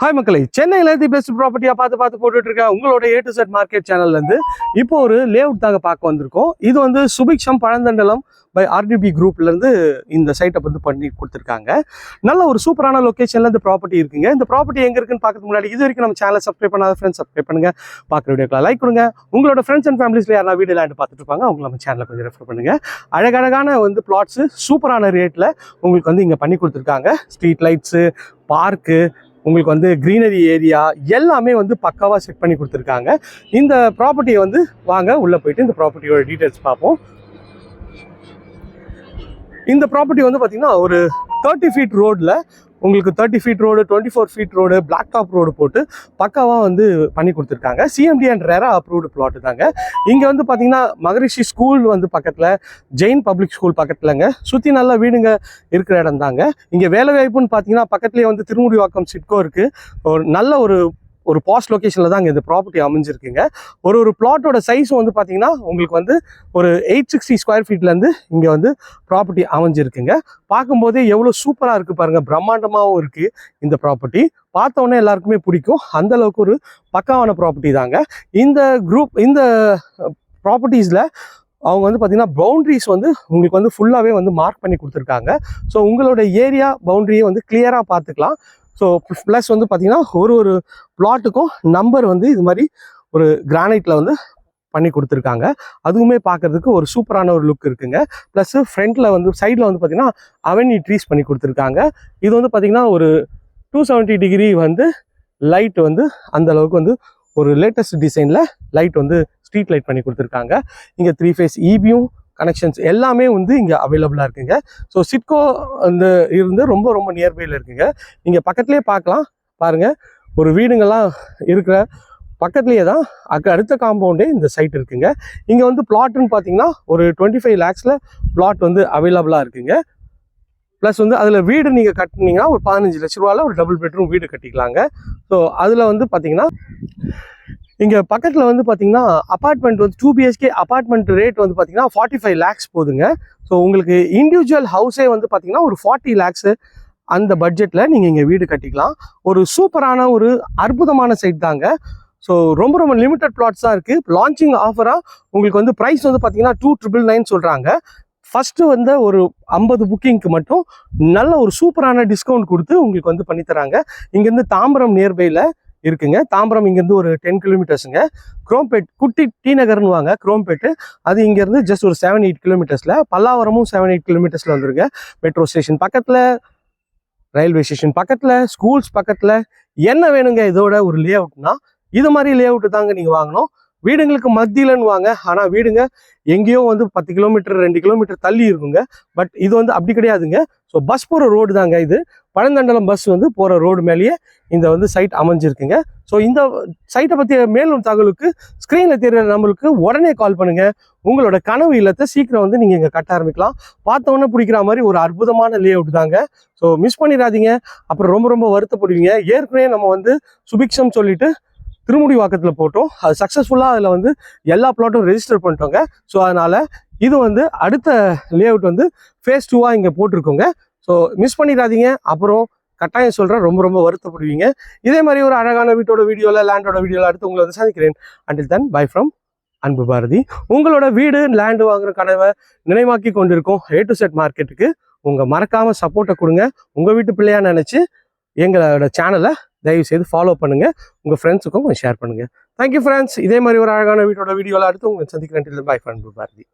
Hi மக்களை சென்னையில் the best ப்ராப்பர்ட்டியாக பார்த்து பார்த்து போட்டுட்டு உங்களோட ஏ டு செட் மார்க்கெட் சேனல்லேருந்து இப்போ ஒரு லேஅவுட் தாங்க பார்க்க வந்திருக்கோம். இது வந்து சுபிக்ஷம் பழந்தண்டலம் பை ஆர்டிபி குரூப்லேருந்து இந்த சைட்டை வந்து பண்ணி கொடுத்துருக்காங்க. நல்ல ஒரு சூப்பரான லொக்கேஷனில் இந்த ப்ராப்பர்ட்டி இருக்குங்க. இந்த ப்ராப்பர்ட்டி எங்கே இருக்குன்னு பார்க்கறதுக்கு முன்னாடி இது வரைக்கும் நம்ம சேனலை சப்ஸ்கிரைப் பண்ணாத ஃப்ரெண்ட்ஸ் சப்ஸ்கிரைப் பண்ணுங்கள் பார்க்குற வீடியோக்கெல்லாம் லைக் கொடுங்க. உங்களோட ஃப்ரெண்ட்ஸ் அண்ட் ஃபேமிலிஸில் யாரா வீடியோ லேண்ட் பார்த்துட்டு இருப்பாங்க அவங்க நம்ம சேனலை கொஞ்சம் ரெஃபர் பண்ணுங்க. அழகழகான வந்து பிளாட்ஸு சூப்பரான ரேட்டில் உங்களுக்கு வந்து இங்கே பண்ணி கொடுத்துருக்காங்க. ஸ்ட்ரீட் லைட்ஸு பார்க்கு உங்களுக்கு வந்து க்ரீனரி ஏரியா எல்லாமே வந்து பக்காவாக செட் பண்ணி கொடுத்துருக்காங்க. இந்த ப்ராப்பர்ட்டியை வந்து வாங்க உள்ளே போயிட்டு இந்த ப்ராப்பர்ட்டியோட டீட்டெயில்ஸ் பார்ப்போம். இந்த ப்ராப்பர்ட்டி வந்து பார்த்தீங்கன்னா ஒரு தேர்ட்டி ஃபீட் ரோடில் உங்களுக்கு thirty feet road twenty four feet road black top road போட்டு பக்காவாக வந்து பண்ணி கொடுத்துருக்காங்க. CMD and RERA approved plot தாங்க. இங்கே வந்து பார்த்தீங்கன்னா மகரிஷி ஸ்கூல் வந்து பக்கத்தில் ஜெயின் பப்ளிக் ஸ்கூல் பக்கத்துலங்க. சுற்றி நல்ல வீடுங்க இருக்கிற இடம் தாங்க இங்கே வேலை வாய்ப்புன்னு பார்த்தீங்கன்னா பக்கத்துலேயே வந்து திருமுடிவாக்கம் சிட்கோ இருக்குது ஒரு நல்ல ஒரு ஒரு பாஸ்ட் லொக்கேஷனில் தான் இங்கே இந்த ப்ராப்பர்ட்டி அமைஞ்சிருக்குங்க. ஒரு ஒரு பிளாட்டோட சைஸும் வந்து பார்த்தீங்கன்னா உங்களுக்கு வந்து ஒரு எயிட் சிக்ஸ்டி ஸ்கொயர் ஃபீட்லேருந்து இங்கே வந்து ப்ராப்பர்ட்டி அமைஞ்சிருக்குங்க. பார்க்கும்போதே எவ்வளோ சூப்பராக இருக்குது பாருங்கள் பிரம்மாண்டமாகவும் இருக்குது இந்த ப்ராப்பர்ட்டி பார்த்தோன்னே எல்லாருக்குமே பிடிக்கும். அந்த அளவுக்கு ஒரு பக்காவான ப்ராப்பர்ட்டி தாங்க. இந்த குரூப் இந்த ப்ராப்பர்ட்டிஸில் அவங்க வந்து பார்த்தீங்கன்னா பவுண்ட்ரிஸ் வந்து உங்களுக்கு வந்து ஃபுல்லாகவே வந்து மார்க் பண்ணி கொடுத்துருக்காங்க. ஸோ உங்களோட ஏரியா பவுண்ட்ரியை வந்து கிளியராக பார்த்துக்கலாம். ஸோ ப்ளஸ் வந்து பார்த்திங்கன்னா ஒரு ஒரு பிளாட்டுக்கும் நம்பர் வந்து இது மாதிரி ஒரு கிரானைட்டில் வந்து பண்ணி கொடுத்துருக்காங்க. அதுவுமே பார்க்கறதுக்கு ஒரு சூப்பரான ஒரு லுக் இருக்குங்க. ப்ளஸ்ஸு ஃப்ரண்ட்டில் வந்து சைடில் வந்து பார்த்தீங்கன்னா அவென்யூ ட்ரீஸ் பண்ணி கொடுத்துருக்காங்க. இது வந்து பார்த்தீங்கன்னா ஒரு டூ செவன்ட்டி டிகிரி வந்து லைட் வந்து அந்த அளவுக்கு வந்து ஒரு லேட்டஸ்ட் டிசைனில் லைட் வந்து ஸ்ட்ரீட் லைட் பண்ணி கொடுத்துருக்காங்க. இங்கே த்ரீ ஃபேஸ் இபியும் கனெக்ஷன்ஸ் எல்லாமே வந்து இங்கே அவைலபிளாக இருக்குங்க. ஸோ சிட்கோ அந்த இருந்து ரொம்ப ரொம்ப நியர்பையில் இருக்குங்க. நீங்கள் பக்கத்துலேயே பார்க்கலாம். பாருங்கள் ஒரு வீடுங்கள்லாம் இருக்கிற பக்கத்துலேயே தான் அக்கு அடுத்த காம்பவுண்டே இந்த சைட் இருக்குங்க. இங்கே வந்து பிளாட்டுன்னு பார்த்தீங்கன்னா ஒரு டுவெண்ட்டி ஃபைவ் லேக்ஸில் பிளாட் வந்து அவைலபிளாக இருக்குங்க. ப்ளஸ் வந்து அதில் வீடு நீங்கள் கட்டினீங்கன்னா ஒரு பதினஞ்சு லட்ச ரூபாவில் ஒரு டபுள் பெட்ரூம் வீடு கட்டிக்கலாங்க. ஸோ அதில் வந்து பார்த்தீங்கன்னா இங்கே பக்கத்தில் வந்து பார்த்தீங்கன்னா அப்பார்ட்மெண்ட் வந்து டூ பிஹெச்கே அப்பார்ட்மெண்ட் ரேட் வந்து பார்த்தீங்கன்னா ஃபார்ட்டி ஃபைவ் லேக்ஸ் போதுங்க. ஸோ உங்களுக்கு இண்டிவிஜுவல் ஹவுஸே வந்து பார்த்தீங்கன்னா ஒரு ஃபார்ட்டி லேக்ஸு அந்த பட்ஜெட்டில் நீங்கள் இங்கே வீடு கட்டிக்கலாம். ஒரு சூப்பரான ஒரு அற்புதமான சைட் தாங்க. ஸோ ரொம்ப ரொம்ப லிமிட்டட் பிளாட்ஸ் தான் இருக்குது லான்ச்சிங் ஆஃபராக உங்களுக்கு வந்து ப்ரைஸ் வந்து பார்த்தீங்கன்னா டூ ட்ரிபிள் நைன் சொல்கிறாங்க ஃபஸ்ட்டு வந்து ஒரு ஐம்பது புக்கிங்க்கு மட்டும் நல்ல ஒரு சூப்பரான டிஸ்கவுண்ட் கொடுத்து உங்களுக்கு வந்து பண்ணித்தராங்க இங்கேருந்து தாம்பரம் நியர்பையில் இருக்குங்க. தாம்பரம் இங்கேருந்து ஒரு டென் கிலோமீட்டர்ஸுங்க குரோம்பேட் குட்டி டி நகர்னு வாங்க குரோம்பேட்டு. அது இங்கேருந்து ஜஸ்ட் ஒரு செவன் எயிட் கிலோமீட்டர்ஸில் பல்லாவரமும் செவன் எயிட் கிலோமீட்டர்ஸில் வந்துருங்க. மெட்ரோ ஸ்டேஷன் பக்கத்தில் ரயில்வே ஸ்டேஷன் பக்கத்தில் ஸ்கூல்ஸ் பக்கத்தில் என்ன வேணுங்க இதோட ஒரு லே அவுட்னா இது மாதிரி லே அவுட்டு தாங்க நீங்கள் வாங்கணும். வீடுங்களுக்கு மத்தியிலன்னு வாங்க ஆனால் வீடுங்க எங்கேயோ வந்து பத்து கிலோமீட்டர் ரெண்டு கிலோமீட்டர் தள்ளி இருக்குங்க. பட் இது வந்து அப்படி கிடையாதுங்க. ஸோ பஸ் போகிற ரோடு தாங்க இது. பழந்தண்டலம் பஸ் வந்து போகிற ரோடு மேலேயே இந்த வந்து சைட் அமைஞ்சிருக்குங்க. ஸோ இந்த சைட்டை பற்றிய மேலும் தகவலுக்கு ஸ்க்ரீனில் தெரியுற நம்மளுக்கு உடனே கால் பண்ணுங்கள் உங்களோட கனவு இல்லத்தை சீக்கிரம் வந்து நீங்கள் இங்கே கட்ட ஆரம்பிக்கலாம். பார்த்தோன்னே பிடிக்கிற மாதிரி ஒரு அற்புதமான லே அவுட் தாங்க. ஸோ மிஸ் பண்ணிடாதீங்க. அப்புறம் ரொம்ப ரொம்ப வருத்தப்படுவீங்க. ஏற்கனவே நம்ம வந்து சுபிக்ஷம் சொல்லிட்டு திருமுடி வாக்கத்தில் போட்டோம். அது சக்ஸஸ்ஃபுல்லாக அதில் வந்து எல்லா பிளாட்டும் ரெஜிஸ்டர் பண்ணிட்டோங்க. ஸோ அதனால் இது வந்து அடுத்த லே அவுட் வந்து ஃபேஸ் டூவாக இங்கே போட்டிருக்கோங்க. ஸோ மிஸ் பண்ணிடாதீங்க. அப்புறம் கட்டாயம் சொல்கிறேன் ரொம்ப ரொம்ப வருத்தப்படுவீங்க. இதே மாதிரி ஒரு அழகான வீட்டோட வீடியோவில் லேண்டோட வீடியோவில் அடுத்து உங்களை வந்து சந்திக்கிறேன். அண்டில் தன் பை ஃப்ரம் அன்பு பாரதி. உங்களோட வீடு லேண்டு வாங்குற கனவை நினைவாக்கி கொண்டிருக்கும். ஏ டு செட் மார்க்கெட்டுக்கு உங்கள் மறக்காமல் சப்போர்ட்டை கொடுங்க. உங்கள் வீட்டு பிள்ளையாக நினச்சி எங்களோட சேனலை தயவு செய்து ஃபாலோ பண்ணுங்கள் உங்கள் ஃப்ரெண்ட்ஸுக்கும் கொஞ்சம் ஷேர் பண்ணுங்க. தேங்க்யூ ஃப்ரெண்ட்ஸ் இதே மாதிரி ஒரு அழகான வீட்டோட வீடியோவில் அடுத்து உங்களை சந்திக்கிறேன். Bye friend Bharathi.